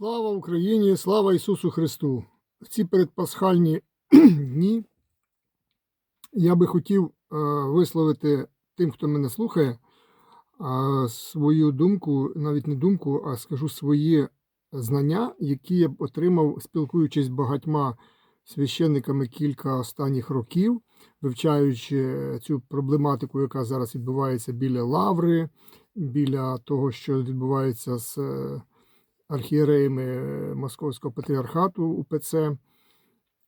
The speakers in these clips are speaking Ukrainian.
Слава Україні, слава Ісусу Христу! В ці передпасхальні дні я би хотів е, висловити тим, хто мене слухає, е, свою думку, навіть не думку, а скажу свої знання, які я отримав, спілкуючись з багатьма священниками кілька останніх років, вивчаючи цю проблематику, яка зараз відбувається біля Лаври, біля того, що відбувається з архієреями Московського патріархату УПЦ.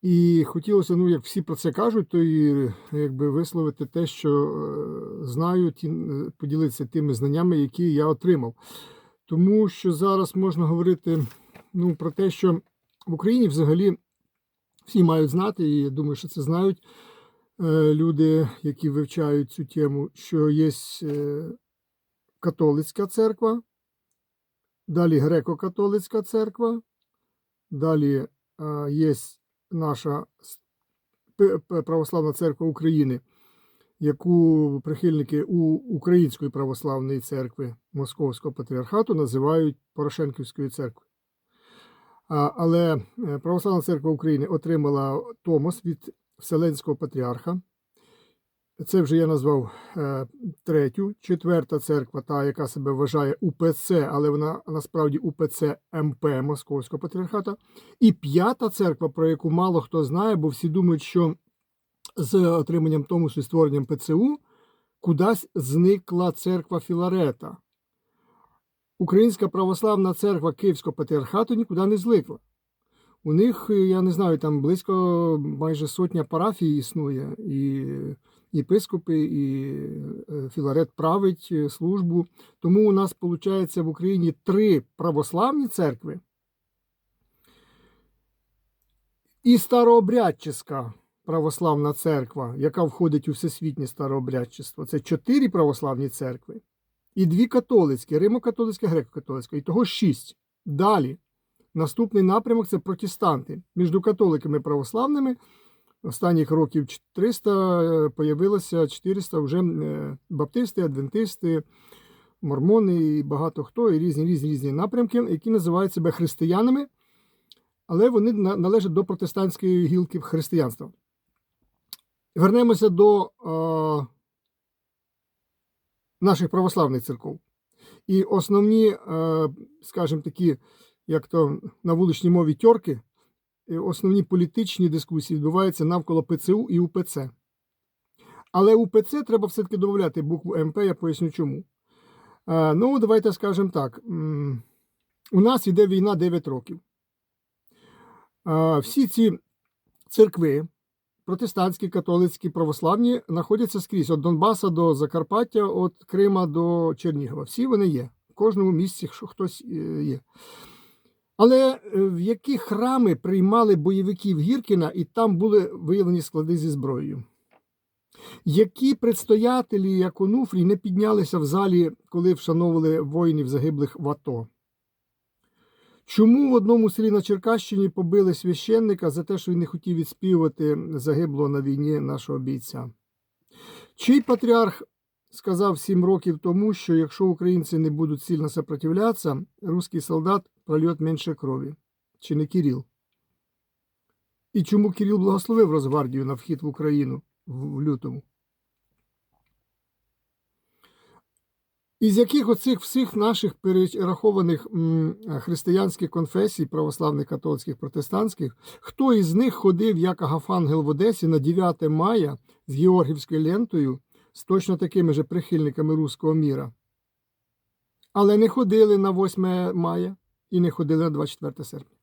І хотілося, ну, як всі про це кажуть, то і якби висловити те, що е, знаю, ті, е, поділитися тими знаннями, які я отримав. Тому що зараз можна говорити ну, про те, що в Україні взагалі всі мають знати, і я думаю, що це знають е, люди, які вивчають цю тему, що є е, католицька церква, далі греко-католицька церква, далі е, є наша православна церква України, яку прихильники у Української православної церкви Московського патріархату називають Порошенківською церквою. Але е, Православна церква України отримала Томос від Вселенського патріарха. Це вже я назвав е, третю, четверта церква, та, яка себе вважає УПЦ, але вона насправді УПЦ МП Московського патріархата. І п'ята церква, про яку мало хто знає, бо всі думають, що з отриманням Томосу і створенням ПЦУ кудись зникла церква Філарета. Українська православна церква Київського патріархату нікуди не зникла. У них, е, я не знаю, там близько майже сотня парафій існує, і єпископи, і е, Філарет править е, службу. Тому у нас, виходить, в Україні три православні церкви і старообрядческа православна церква, яка входить у всесвітнє старообрядчество. Це чотири православні церкви і дві католицькі, римо-католицька, греко-католицька. І того шість. Далі. Наступний напрямок це протестанти. Між католиками і православними останніх років 300 е, появилося 400 вже е, баптисти, адвентисти, мормони і багато хто, і різні різні різні напрямки, які називають себе християнами, але вони належать до протестантської гілки християнства. Вернемося до е, наших православних церков. І основні, е, скажімо такі, як то на вуличній мові тьорки, основні політичні дискусії відбуваються навколо ПЦУ і УПЦ. Але УПЦ треба все-таки додати букву МП, я поясню чому. Е, Ну, давайте скажемо так. У нас йде війна 9 років. Е, Всі ці церкви, протестантські, католицькі, православні, знаходяться скрізь від Донбаса до Закарпаття, від Крима до Чернігова. Всі вони є. В кожному місці хтось е, є. Але е, в які храми приймали бойовиків Гіркіна, і там були виявлені склади зі зброєю? Які предстоятелі, як Онуфрій, не піднялися в залі, коли вшановували воїнів загиблих в АТО? Чому в одному селі на Черкащині побили священника за те, що він не хотів відспівувати загиблого на війні нашого бійця? Чий патріарх сказав сім років тому, що якщо українці не будуть сильно сопротивлятися, русський солдат прольє менше крові? Чи не Кирил? І чому Кирил благословив Росгвардію на вхід в Україну в лютому? Із яких оцих всіх наших перерахованих християнських конфесій, православних, католицьких, протестантських, хто із них ходив як Агафангел в Одесі на 9 мая з Георгівською лентою з точно такими же прихильниками руського міра? Але не ходили на 8 мая і не ходили на 24 серпня.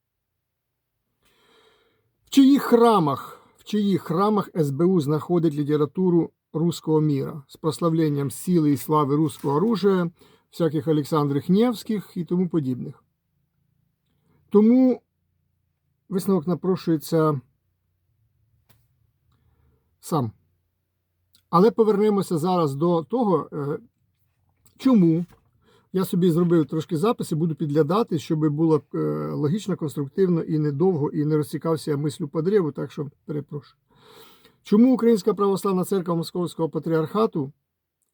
В чиїх храмах, в чиїх храмах СБУ знаходить літературу русского мира с прославлением силы и славы русского оружия, всяких Олександрів Невських і тому подібних. Тому висновок напрошується сам. Але повернемося зараз до того, е, чому я собі зробив трошки записи, буду підглядати, щоб було е, логічно, конструктивно і недовго, і не розцікався мислю по древу, так що перепрошую. Чому Українська православна церква Московського патріархату,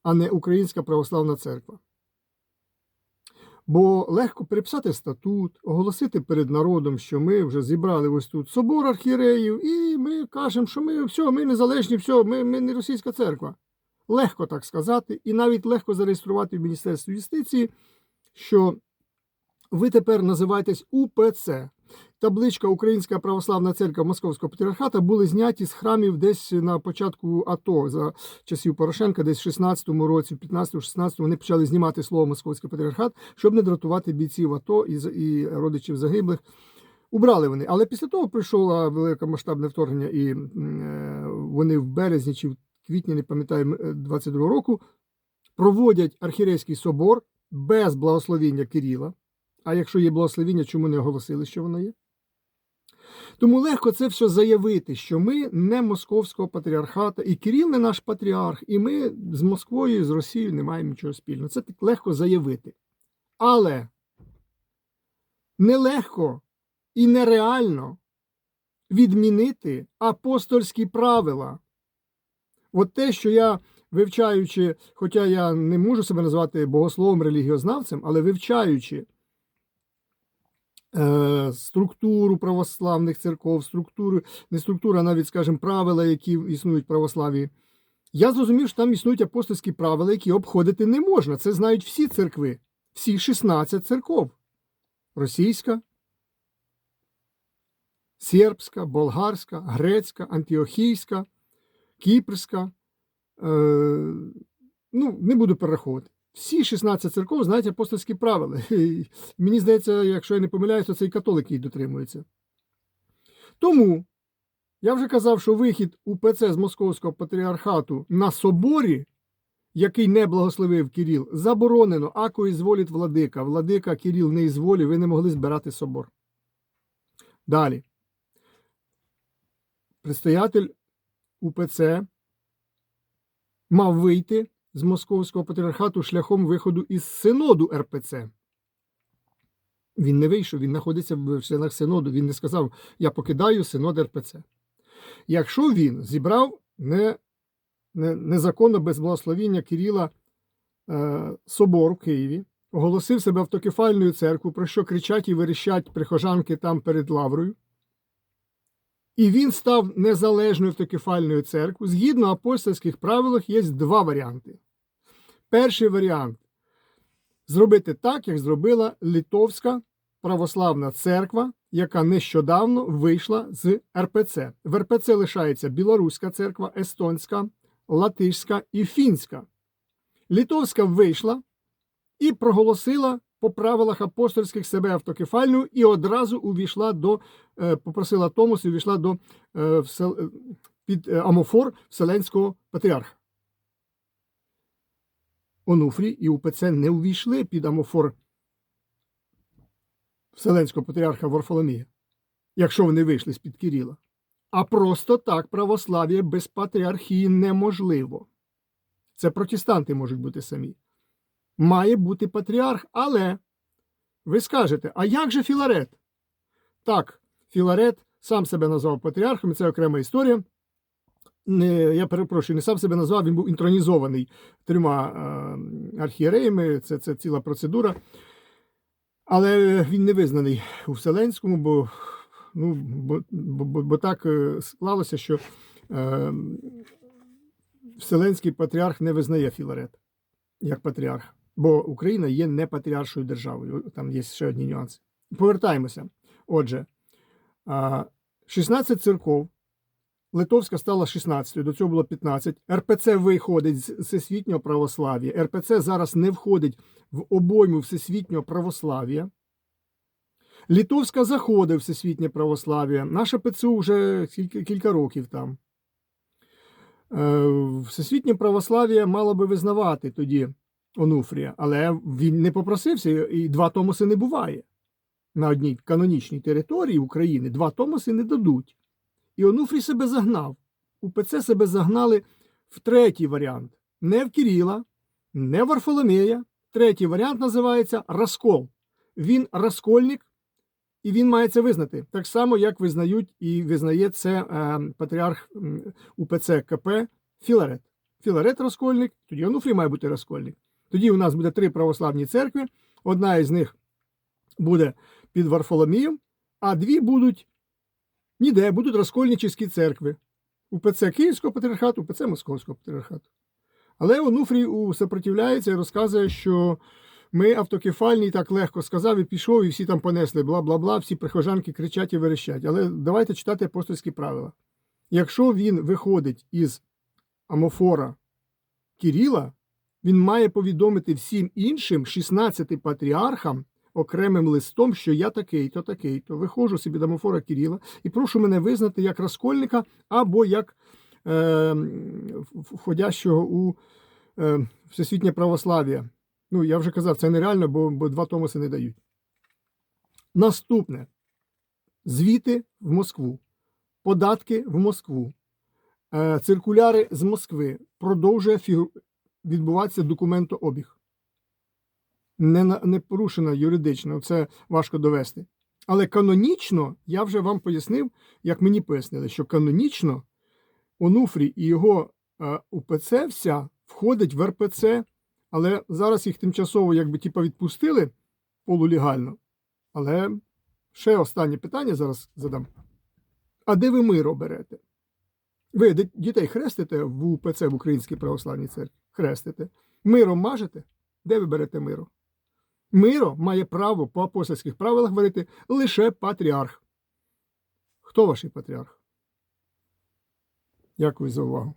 а не Українська православна церква? Бо легко переписати статут, оголосити перед народом, що ми вже зібрали ось тут собор архієреїв, і ми кажемо, що ми все, ми незалежні, все, ми, ми не російська церква. Легко так сказати, і навіть легко зареєструвати в Міністерстві юстиції, що ви тепер називаєтесь УПЦ. Табличка Українська православна церква Московського патріархата були зняті з храмів десь на початку АТО за часів Порошенка, десь в 16-му році, в 15-16 вони почали знімати слово Московський патріархат, щоб не дратувати бійців АТО і, родичів загиблих. Убрали вони. Але після того прийшло велике масштабне вторгнення, і е, вони в березні чи в квітні, не пам'ятаю, е, 22 року, проводять архірейський собор без благословіння Кирила. А якщо є благословіння, чому не оголосили, що воно є? Тому легко це все заявити, що ми не московського патріархата, і Кирил не наш патріарх, і ми з Москвою, з Росією не маємо нічого спільного. Це так легко заявити. Але нелегко і нереально відмінити апостольські правила. От те, що я, вивчаючи, хоча я не можу себе назвати богословом, релігіознавцем, але вивчаючи структуру православних церков, структуру, не структура, а навіть, скажімо, правила, які існують в православі, я зрозумів, що там існують апостольські правила, які обходити не можна. Це знають всі церкви, всі 16 церков. Російська, сербська, болгарська, грецька, антіохійська, кіпрська. Е, ну, не буду перераховувати. Всі 16 церков знають апостольські правила. Мені здається, якщо я не помиляюся, то це і католики їх дотримуються. Тому я вже казав, що вихід УПЦ з Московського патріархату на соборі, який не благословив Кирил, заборонено, ако ізволить владика. Владика Кирил не ізволів, ви не могли збирати собор. Далі. Предстоятель УПЦ мав вийти з Московського патріархату шляхом виходу із синоду РПЦ. Він не вийшов, він знаходиться в членах синоду. Він не сказав: Я покидаю синод РПЦ. Якщо він зібрав не, не, незаконно без благословіння Кирила е, собор в Києві, оголосив себе автокефальною церквою, про що кричать і верещать прихожанки там перед Лаврою, і він став незалежною автокефальною церквою. Згідно апостольських правилах, є два варіанти. Перший варіант зробити так, як зробила Литовська православна церква, яка нещодавно вийшла з РПЦ. В РПЦ лишається Білоруська церква, Естонська, Латишська і Фінська. Литовська вийшла і проголосила по правилах апостольських себе автокефальною і одразу увійшла до, е, попросила Томос і увійшла до е, під е, Амофор Вселенського патріарха. Онуфрій і УПЦ не увійшли під Амофор Вселенського патріарха Варфоломія, якщо вони вийшли з-під Кирила. А просто так православ'я без патріархії неможливо. Це протестанти можуть бути самі. Має бути патріарх, але ви скажете, а як же Філарет? Так, Філарет сам себе назвав патріархом, і це окрема історія. Не, я перепрошую, не сам себе назвав, він був інтронізований трьома е, архієреями, це, це ціла процедура. Але він не визнаний у Вселенському, бо, ну, бо, бо, бо, так е, склалося, що е, Вселенський патріарх не визнає Філарет як патріарх, бо Україна є не патріаршою державою. Там є ще одні нюанси. Повертаємося. Отже, а, 16 церков. Литовська стала 16, до цього було 15. РПЦ виходить з всесвітнього православ'я. РПЦ зараз не входить в обойму всесвітнього православ'я. Литовська заходить в всесвітнє православ'я. Наша ПЦУ вже кілька, кілька років там. Е, Всесвітнє православ'я мало би визнавати тоді Онуфрія, але він не попросився, і два томоси не буває. На одній канонічній території України два томоси не дадуть. І Онуфрій себе загнав. УПЦ себе загнали в третій варіант. Не в Кирила, не в Варфоломея. Третій варіант називається розкол. Він розкольник, і він має це визнати. Так само, як визнають і визнає це е, патріарх УПЦ КП Філарет. Філарет розкольник, тоді Онуфрій має бути розкольник. Тоді у нас буде три православні церкви, Одна із них буде під Варфоломієм, а дві будуть ніде, будуть розкольническі церкви. УПЦ Київського патріархату, УПЦ Московського патріархату. Але Онуфрій у- сопротивляється і розказує, що ми автокефальні, так легко сказав і пішов, і всі там понесли бла бла бла, всі прихожанки кричать і верещать. Але давайте читати апостольські правила. Якщо він виходить із амофора Кіріла, він має повідомити всім іншим 16 патріархам окремим листом, що я такий-то, такий-то. Виходжу собі до амофора Кіріла і прошу мене визнати як розкольника або як е, входящого у е, всесвітнє православ'я. Ну, я вже казав, це нереально, бо, бо два томоси не дають. Наступне: звіти в Москву, податки в Москву, е, циркуляри з Москви. Продовжує фігу... відбуватися документообіг. Не, не порушено юридично, це важко довести. Але канонічно, я вже вам пояснив, як мені пояснили, що канонічно Онуфрій і його е, УПЦ вся входить в РПЦ, але зараз їх тимчасово якби типа відпустили полулегально. Але ще останнє питання зараз задам. А де ви миро берете? Ви дітей хрестите в УПЦ в Українській православній церкві? Хрестите. Миром мажете? Де ви берете миро? Миро має право по апостольських правилах говорити лише патріарх. Хто ваш патріарх? Дякую за увагу.